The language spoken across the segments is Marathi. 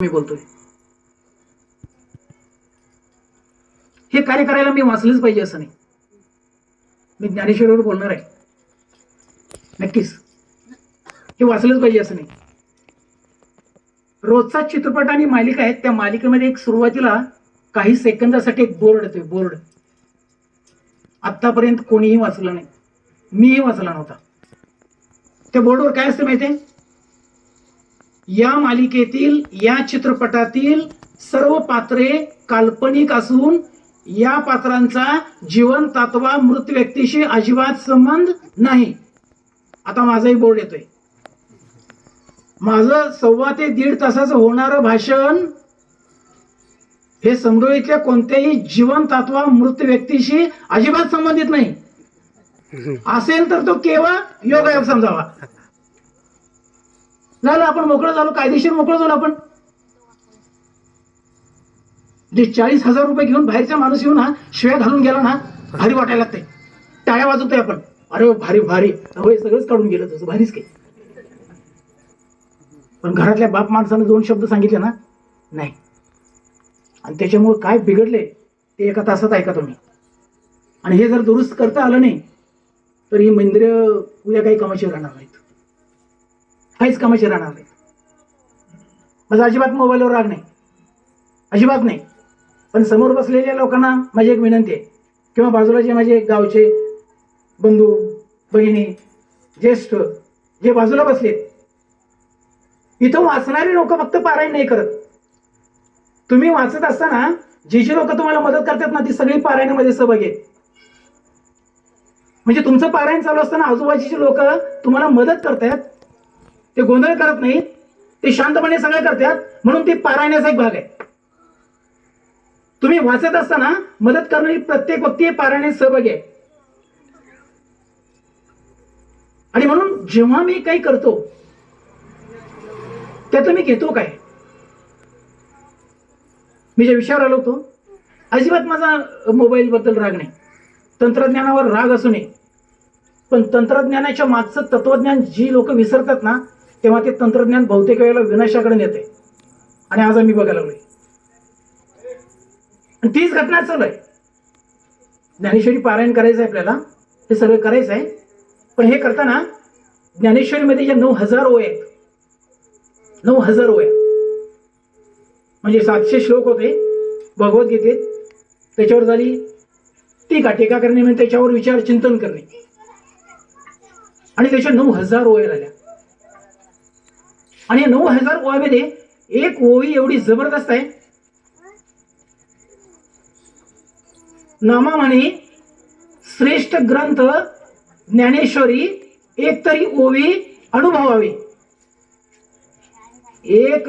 मी बोलतोय. हे कार्य करायला मी वाचलेच पाहिजे असं नाही. मी ज्ञानेश्वरीवर बोलणार आहे. नक्कीच. हे वाचलंच पाहिजे असं नाही. रोजचा चित्रपट आणि मालिका आहेत त्या मालिकेमध्ये एक सुरुवातीला काही सेकंदासाठी एक बोर्ड येतोय बोर्ड. आतापर्यंत कोणीही वाचलं नाही. मीही वाचला नव्हता. त्या बोर्डवर काय असतं माहितीये? या मालिकेतील या चित्रपटातील सर्व पात्रे काल्पनिक असून या पात्रांचा जीवन तत्वा मृत व्यक्तीशी अजिबात संबंध नाही. आता माझाही बोर्ड येतोय. माझं सव्वा ते दीड तासाचं होणारं भाषण हे समृद्धीतल्या कोणत्याही जीवन तत्वा मृत व्यक्तीशी अजिबात संबंधित नाही. असेल तर तो केवळ योगायोग समजावा. झालं आपण मोकळं झालो कायदेशीर मोकळं झालो आपण. जे चाळीस हजार रुपये घेऊन बाहेरचा माणूस येऊन हा शिव्या घालून गेला ना भारी वाटायला लागते टाळ्या वाजवतोय आपण. अरे हो, भारी भारी. अवय सगळंच काढून गेलं तसं भारीच काही पण घरातल्या बाप माणसानं दोन शब्द सांगितले ना नाही. आणि त्याच्यामुळे काय बिघडले ते एका तासात ऐका तुम्ही. आणि हे जर दुरुस्त करता आलं नाही तर ही मंदिर उद्या काही कामाची राहणार नाही काहीच कामाची राहणार नाही. माझा अजिबात मोबाईलवर राग नाही. अजिबात नाही. पण समोर बसलेल्या लोकांना माझी एक विनंती आहे. किंवा बाजूला जे माझे गावचे बंधू बहिणी ज्येष्ठ जे बाजूला बसलेत इथं वाचणारे लोक फक्त पारायण नाही करत. तुम्ही वाचत असताना जी जी लोक तुम्हाला मदत करतात ना ती सगळी पारायणामध्ये सहभागी आहेत. म्हणजे तुमचं पारायण चालू असताना आजूबाजूचे लोक तुम्हाला मदत करतात ते गोंधळ करत नाहीत ते शांतपणे सगळं करतात म्हणून ते पारायणाचा एक भाग आहे. तुम्ही वाचत असताना मदत करणारी प्रत्येक व्यक्ती पारायणे पारायणात सहभागी आहे. आणि म्हणून जेव्हा मी काही करतो त्यातून मी घेतो काय? मी ज्या विषयावर आलो होतो अजिबात माझा मोबाईल बद्दल राग नाही. तंत्रज्ञानावर राग असू नये पण तंत्रज्ञानाच्या मागचं तत्वज्ञान जी लोक विसरतात ना तेव्हा ते तंत्रज्ञान बहुतेक वेळेला विनाशाकडे नेते. आणि आज आम्ही बघायला लागलोय. आणि तीच घटना चालू आहे. ज्ञानेश्वरी पारायण करायचं आहे आपल्याला हे सगळं करायचं आहे पण हे करताना ज्ञानेश्वरीमध्ये ज्या नऊ हजार ओ आहेत नऊ हजार ओ आहेत. म्हणजे सातशे श्लोक होते भगवद्गीतेत त्याच्यावर झाली टीका टीका करणे म्हणजे त्याच्यावर विचार चिंतन करणे. आणि त्याच्या नऊ हजार ओया झाल्या आणि या नऊ हजार ओव्यामध्ये एक ओवी एवढी जबरदस्त आहे. नामा म्हणे श्रेष्ठ ग्रंथ ज्ञानेश्वरी एक तरी ओवी अनुभवावी. एक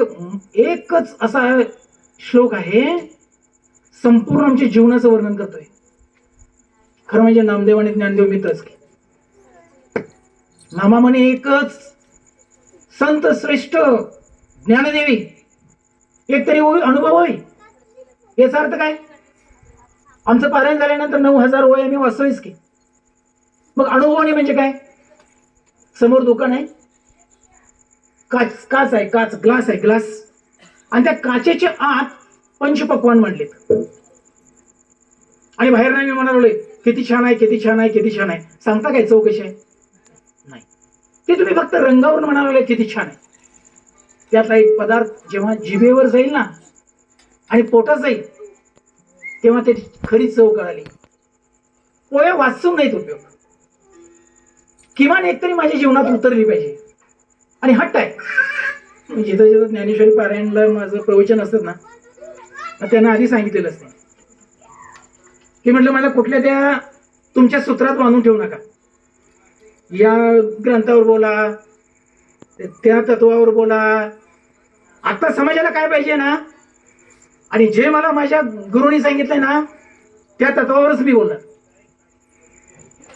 एकच असा श्लोक आहे. संपूर्ण आमच्या जीवनाचं वर्णन करतोय. खरं म्हणजे नामदेव आणि ज्ञानदेव मित्रच नामा म्हणे एकच संत श्रेष्ठ ज्ञानदेवी. एक तरी व अनुभव होई याचा अर्थ काय? आमचं पारायण झाल्यानंतर नऊ हजार वय आम्ही वाचतोयच की मग अनुभवणे म्हणजे काय? समोर दुकान आहे. काच काच आहे काच ग्लास आहे ग्लास. आणि त्या काचेच्या आत पंचपक्वान मांडलेत आणि बाहेर नाही मी म्हणाले किती छान आहे किती छान आहे किती छान आहे. सांगता काय चौकशी आहे? ते तुम्ही फक्त रंगावरून म्हणाला किती छान आहे. त्यातला एक पदार्थ जेव्हा जिभेवर जाईल ना आणि पोटात जाईल तेव्हा त्याची खरी चव कळाली. पोया वाचून नाहीत उपयोग. किमान एक तरी माझ्या जीवनात उतरली पाहिजे. आणि हट्ट आहे. जिथं जिथं ज्ञानेश्वरी पारायणला माझं प्रवचन असतं ना त्यांना आधी सांगितलेलं असतं. की म्हटलं मला कुठल्या त्या तुमच्या सूत्रात बांधून ठेवू नका. या ग्रंथावर बोला त्या तत्वावर बोला. आता समाजाला काय पाहिजे ना? आणि जे मला माझ्या गुरुनी सांगितलंय ना त्या तत्वावरच मी बोलणार.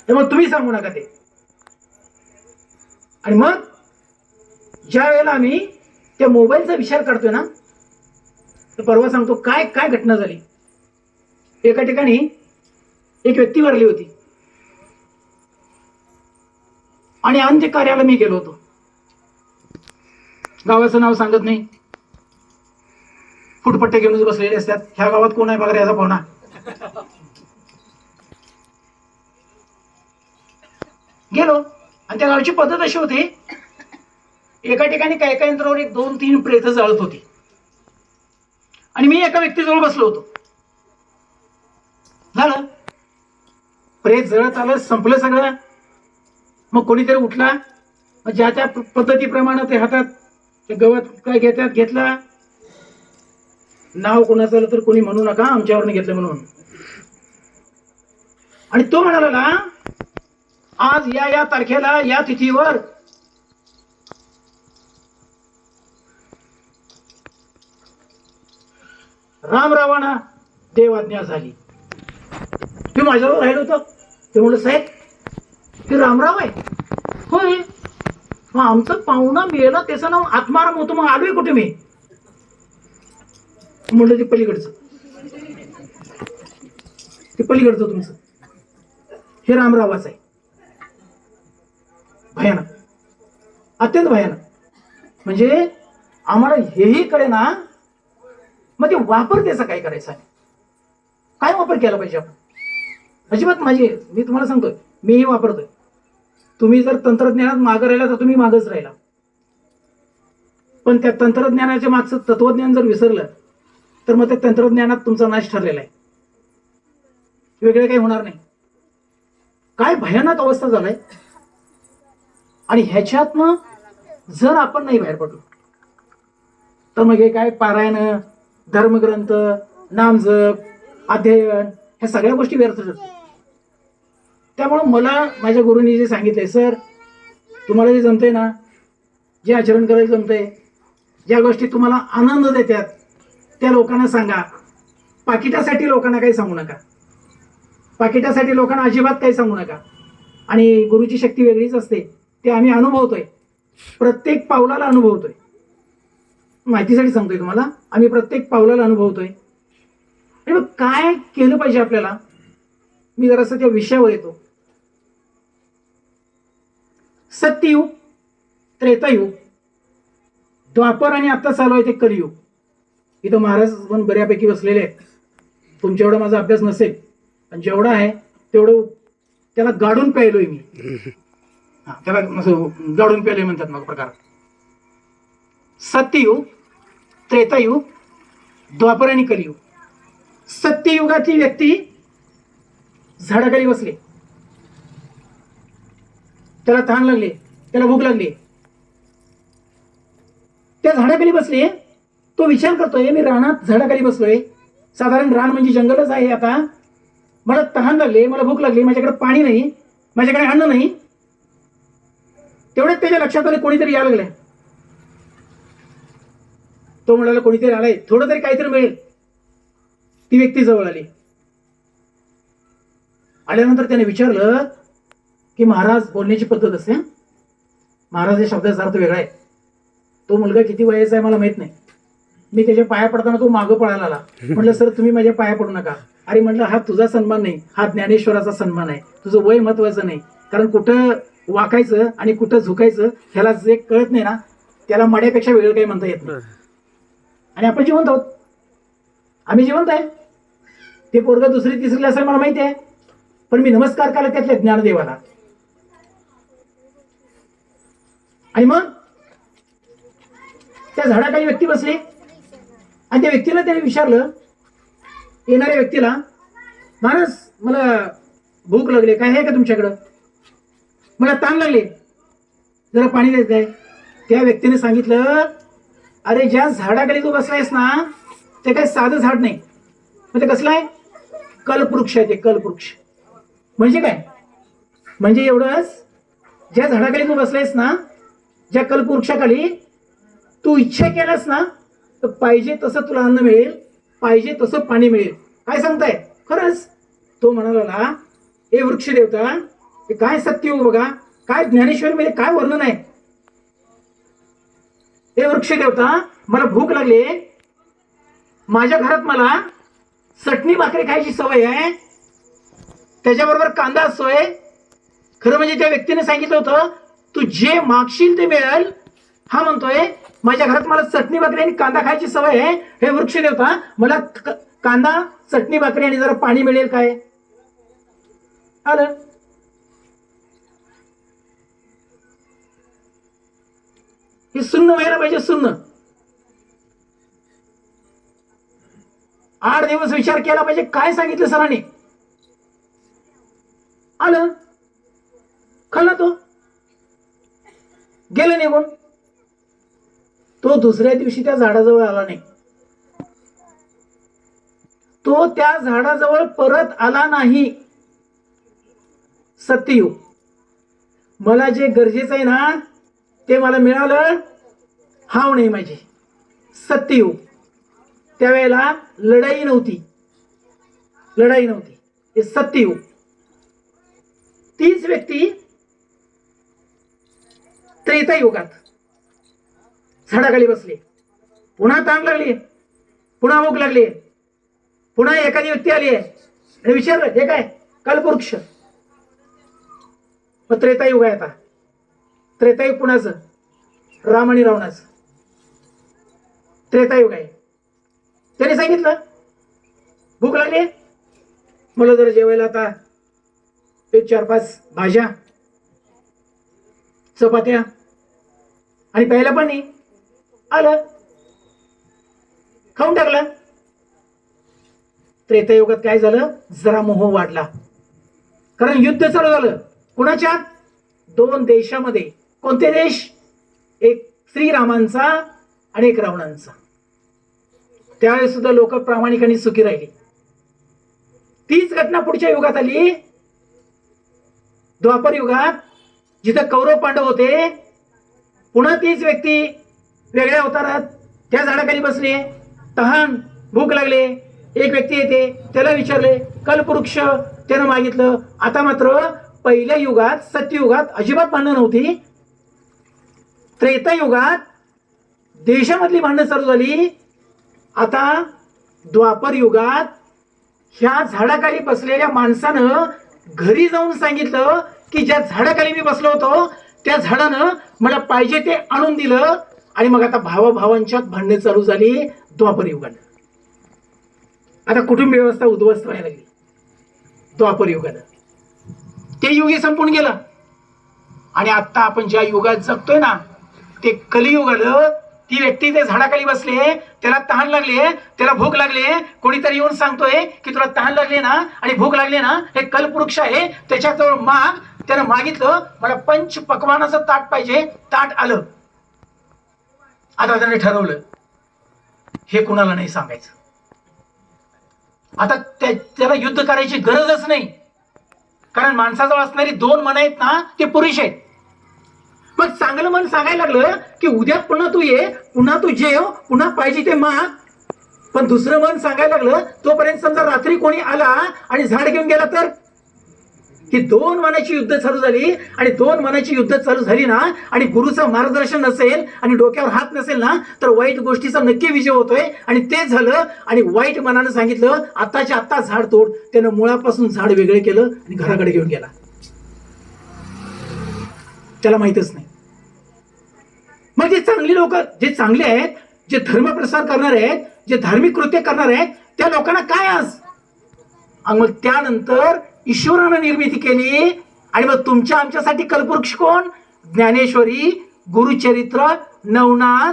त्यामुळे तुम्ही सांगू नका ते. आणि मग ज्या वेळेला आम्ही त्या मोबाईलचा विचार करतोय ना तर परवा सांगतो काय काय घटना झाली. एका ठिकाणी एक व्यक्ती वारली होती. आणि अंत्यकार्याला मी गेलो होतो. गावाचं नाव सांगत नाही. फुटपट्टे घेऊनच बसलेले असतात. ह्या गावात कोण आहे बघा याचा पाहुणा. गेलो. आणि त्या गावची पद्धत अशी होती. एका ठिकाणी काय काय यंत्रावर एक दोन तीन प्रेत जळत होती. आणि मी एका व्यक्तीजवळ बसलो होतो. झालं? प्रेत जळत आलं संपलं सगळं. मग कोणीतरी उठला? मग ज्या त्या पद्धतीप्रमाणे ते हातात ते गवत काय घेतात घेतला? नाव कोणाचं आलं तर कोणी म्हणू नका आमच्यावरनं घेतलं म्हणून. आणि तो म्हणाला आज या या तारखेला या तिथीवर राम रावणा देवाज्ञा झाली. मी माझ्यावर राहिलो होतो. ते म्हणलं साहेब ते रामराव आहे. होय. मग आमचं पाहुणा मिळेल त्याचं नाव आत्माराम होतं. मग आलोय कुठे मी? म्हणलं ते पलीकडचं. ते पलीकडचं तुमचं. हे रामरावाच आहे. भयानक. अत्यंत भयानक. म्हणजे आम्हाला हेही कळे ना मग ते वापर त्याचा काय करायचा? आहे काय वापर केला पाहिजे आपण? अजिबात माझी मी तुम्हाला सांगतोय मीही वापरतोय. तुम्ही जर तंत्रज्ञानात मागं राहिला तर तुम्ही मागच राहिला. पण त्या तंत्रज्ञानाच्या मागचं तत्वज्ञान जर विसरलं तर मग त्या तंत्रज्ञानात तुमचा नाश ठरलेला आहे. वेगळे काही होणार नाही. काय भयानक अवस्था झालाय. आणि ह्याच्यातनं जर आपण नाही बाहेर पडलो तर मग हे काय पारायण धर्मग्रंथ नामजप अध्ययन ह्या सगळ्या गोष्टी व्यर्थ ठरतात त्यामुळं मला माझ्या गुरुनी जे सांगितले सर तुम्हाला जे जमतंय ना जे आचरण करायला जमतंय ज्या गोष्टी तुम्हाला आनंद देतात त्या लोकांना सांगा. पाकिटासाठी लोकांना काही सांगू नका. पाकिटासाठी लोकांना अजिबात काही सांगू नका. आणि गुरुची शक्ती वेगळीच असते. ते आम्ही अनुभवतोय. प्रत्येक पावलाला अनुभवतोय. माहितीसाठी सांगतोय तुम्हाला आम्ही प्रत्येक पावलाला अनुभवतोय. आणि मग काय केलं पाहिजे आपल्याला? मी जरासं त्या विषयावर येतो. सत्ययुग त्रेतायुग. द्वापर आणि आता चालू आहे ते कलियुग. इथं महाराज पण बऱ्यापैकी बसलेले आहेत. तुमच्या एवढा माझा अभ्यास नसेल पण जेवढा आहे तेवढं त्याला गाडून प्यायलोय मी. हा, त्याला असं गाडून प्यायलोय म्हणतात मग प्रकार. सत्ययुग त्रेतायुग द्वापर आणि कलियुग. सत्ययुगातली व्यक्ती झाडाखाली बसली. त्याला तहान लागले. त्याला भूक लागली. त्या झाडाखाली बसले. तो विचार करतोय मी रानात झाडाखाली बसलोय. साधारण रान म्हणजे जंगलच आहे आता. मला तहान लागले मला भूक लागली माझ्याकडे पाणी नाही माझ्याकडे अन्न नाही. तेवढ्यात त्याच्या लक्षात आले कोणीतरी यायला लागलंय. तो म्हणाला कोणीतरी आलाय. थोडं तरी काहीतरी मिळेल. ती व्यक्ती जवळ आली. आल्यानंतर त्याने विचारलं की महाराज बोलण्याची पद्धत असते महाराज या शब्दाचा अर्थ वेगळा आहे. तो मुलगा किती वयाचा आहे मला माहीत नाही. मी त्याच्या पाया पडताना तो मागं पळायला आला. म्हटलं सर तुम्ही माझ्या पाया पडू नका. अरे म्हटलं हा तुझा सन्मान नाही. हा ज्ञानेश्वराचा सन्मान आहे. तुझं वय महत्वाचं नाही. कारण कुठं वाकायचं आणि कुठं झुकायचं ह्याला जे कळत नाही ना त्याला मड्यापेक्षा वेगळं काही म्हणता येत नाही. आणि आपण जिवंत आहोत. आम्ही जिवंत आहे. ते पोरग दुसरी तिसरीला असेल मला माहिती आहे. पण मी नमस्कार केला त्यातल्या ज्ञानदेवाला. आणि मग त्या झाडाखाली व्यक्ती बसली. आणि त्या व्यक्तीला त्याने विचारलं येणाऱ्या व्यक्तीला माणस मला भूक लागली काय आहे का तुमच्याकडं? मला ताण लागले जरा पाणी द्यायचं आहे. त्या व्यक्तीने सांगितलं अरे ज्या झाडाखाली तू बसलायस ना ते काही साधं झाड नाही. मग ते कसलं आहे? कल्पवृक्ष आहे ते कल्पवृक्ष. म्हणजे काय? म्हणजे एवढंच ज्या झाडाखाली तू बसलायस ना ज्या कल्पवृक्षाखाली तू इच्छा केलास ना तर पाहिजे तसं तुला अन्न मिळेल पाहिजे तसं पाणी मिळेल. काय सांगताय? खरंच? तो म्हणाला हे वृक्ष देवता हे काय सत्य हो बघा? काय ज्ञानेश्वरी मध्ये काय वर्णन आहे? हे वृक्ष देवता मला भूक लागली माझ्या घरात मला चटणी भाकरी खायची सवय आहे. त्याच्याबरोबर कांदा असतोय. खरं म्हणजे त्या व्यक्तीने सांगितलं होतं तू जे मागशील ते मिळेल. हा म्हणतोय माझ्या घरात मला चटणी भाकरी आणि कांदा खायची सवय आहे. हे वृक्ष देवता मला कांदा चटणी भाकरी आणि जरा पाणी मिळेल काय? आलं? हे सुन्न व्हायला पाहिजे सुन्न. आठ दिवस विचार केला पाहिजे काय सांगितलं सरांनी? आलं? खाल्ला तो? गेलं निघून. तो दुसऱ्या दिवशी त्या झाडाजवळ आला नाही. तो त्या झाडाजवळ परत आला नाही. सत्ययुग. मला जे गरजेचं आहे ना ते मला मिळालं हाव नाही माझी. सत्ययुग. त्यावेळेला लढाई नव्हती. लढाई नव्हती. हे सत्ययुग. तीच व्यक्ती त्रेतायुगात झाडाखाली बसली. पुन्हा ताण लागली. पुन्हा भूक लागली. पुन्हा एखादी व्यक्ती आली आहे. आणि विचारलं हे काय? कल्पवृक्ष. मग त्रेतायुग आहे आता. त्रेतायुग पुण्याचं राम आणि रावणाचं त्रेतायुग आहे. त्याने सांगितलं. भूक लागली. मला जर जेवायला आता. एक चार पाच भाज्या. चपात्या. आणि प्यायला पाणी आलं. खाऊन टाकलं. त्रेतायुगात काय झालं? जरा मोह वाढला. कारण युद्ध चालू झालं. कुणाच्या? दोन देशामध्ये. कोणते देश? एक श्रीरामांचा आणि एक रावणांचा. त्यावेळेस सुद्धा लोक प्रामाणिक आणि सुखी राहिली. तीच घटना पुढच्या युगात आली. द्वापर युगात जिथं कौरव पांडव होते पुन्हा तीच व्यक्ती वेगळ्या अवतारात त्या झाडाखाली बसली तहान भूक लागले. एक व्यक्ती येते त्याला विचारले कल्पवृक्ष त्यानं मागितलं. आता मात्र पहिल्या युगात सत्ययुगात अजिबात भांडणं नव्हती. त्रेतायुगात देशामधली भांडणं चालू झाली. आता द्वापर युगात ह्या झाडाखाली बसलेल्या माणसानं घरी जाऊन सांगितलं की ज्या झाडाखाली मी बसलो होतो त्या झाडानं मला पाहिजे ते आणून दिलं आणि मग आता भावाभावांच्यात भांडणे चालू झाली द्वापर युगानं. आता कुटुंब व्यवस्था उद्ध्वस्त व्हायला लागली. द्वापर युगानं. ते युगही संपून गेलं. आणि आता आपण ज्या युगात जगतोय ना ते कलियुग आलं ती व्यक्ती ते झाडाखाली बसले त्याला तहान लागले त्याला भूक लागले कोणीतरी येऊन सांगतोय की तुला तहान लागले ना आणि भूक लागली ना हे कल्पवृक्ष आहे त्याच्याजवळ माग त्यानं मागितलं मला पंच पकवानाचं ताट पाहिजे ताट आलं. आता त्याने ठरवलं हे कुणाला नाही सांगायचं. आता त्या- त्याला युद्ध करायची गरजच नाही. कारण माणसाजवळ असणारी दोन मन आहेत ना ते पुरुष आहेत. मग चांगलं मन सांगायला लागलं की उद्या पुन्हा तू ये पुन्हा तू जेव पुन्हा पाहिजे ते माग. पण दुसरं मन सांगायला लागलं तोपर्यंत समजा रात्री कोणी आला आणि झाड घेऊन गेला तर? ही दोन मनाची युद्ध चालू झाली आणि दोन मनाची युद्ध चालू झाली ना आणि गुरुचं मार्गदर्शन नसेल आणि डोक्यावर हात नसेल ना तर वाईट गोष्टीचा नक्की विजय होतोय. आणि ते झालं आणि वाईट मनानं सांगितलं आताच्या आत्ता झाड तोड. त्यानं मुळापासून झाड वेगळे केलं आणि घराकडे घेऊन गेला. त्याला माहितच नाही. मग जे चांगली लोक जे चांगले आहेत जे धर्मप्रसार करणारे आहेत जे धार्मिक कृत्य करणार आहेत त्या लोकांना काय आज? मग त्यानंतर ईश्वरानं निर्मिती केली आणि मग तुमच्या आमच्यासाठी कल्पवृक्ष कोण? ज्ञानेश्वरी गुरुचरित्र नवनाथ.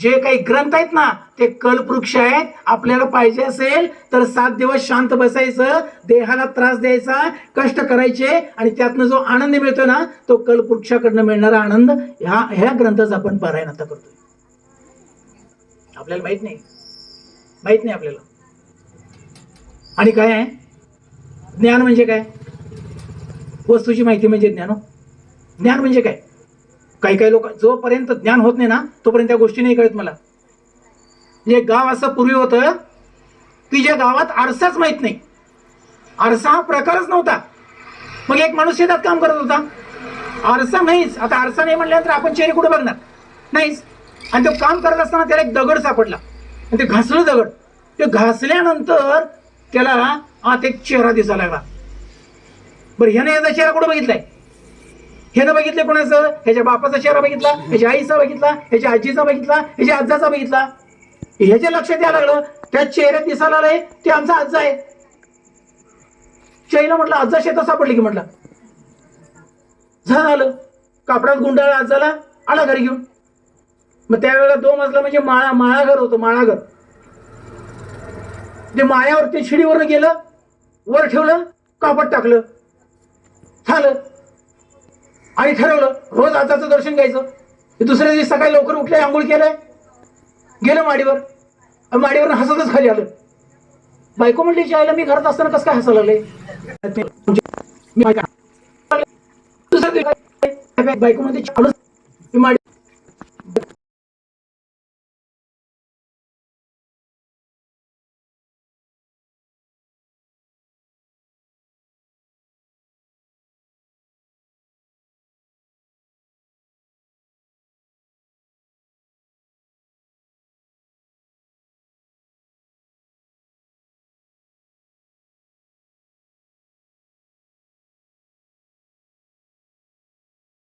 जे काही ग्रंथ आहेत ना ते कल्पवृक्ष आहेत. आपल्याला पाहिजे असेल तर सात दिवस शांत बसायचं देहाला त्रास द्यायचा कष्ट करायचे आणि त्यातनं जो आनंद मिळतो ना तो कल्पवृक्षाकडनं मिळणारा आनंद ह्या ह्या ग्रंथाचा आपण पारायण आता करतोय. आपल्याला माहीत नाही. माहीत नाही आपल्याला. आणि काय आहे? ज्ञान म्हणजे काय? वस्तूची माहिती म्हणजे ज्ञान हो. ज्ञान म्हणजे काय? काही काही लोक जोपर्यंत ज्ञान होत नाही ना तोपर्यंत त्या गोष्टी नाही कळत मला. म्हणजे गाव असं पूर्वी होतं की ज्या गावात आरसाच माहीत नाही. आरसा हा प्रकारच नव्हता. मग एक माणूस शेतात काम करत होता. आरसा नाहीच. आता आरसा नाही म्हटल्यानंतर आपण चेहरे कुठे बघणार? नाहीच. आणि तो काम करत असताना त्याला एक दगड सापडला. आणि ते घासलं दगड. ते घासल्यानंतर त्याला हा ते चेहरा दिसायला लागला. बरं ह्याने याचा चेहरा कुठं बघितलाय? ह्यानं बघितलं कोणाचं? ह्याच्या बापाचा चेहरा बघितला? ह्याच्या आईचा बघितला? ह्याच्या आजीचा बघितला? ह्याच्या आजाचा बघितला? ह्याच्या लक्षात यायला लागलं त्या चेहऱ्यात दिसायला आलंय ते आमचा आजा आहे. चैला म्हटलं आजा शेतात सापडली की म्हटलं. झालं कापडात गुंडाळा आजाला आला घरी घेऊन. मग त्यावेळेला दोन मजला म्हणजे माळा माळाघर होतं माळाघर. ते मायावर ते शिडीवर गेलं वर ठेवलं कापड टाकलं. झालं. आणि ठरवलं रोज आजाचं दर्शन घ्यायचं. दुसऱ्या दिवशी सकाळी लवकर उठले आंघोळ केलंय. गेलं माडीवर. माडीवर हसतच खाली आलं. बायको म्हणली आईला मी घरात असताना कसं काय हसायला लागले? मी दुसऱ्या दिवशी बायको मध्ये मी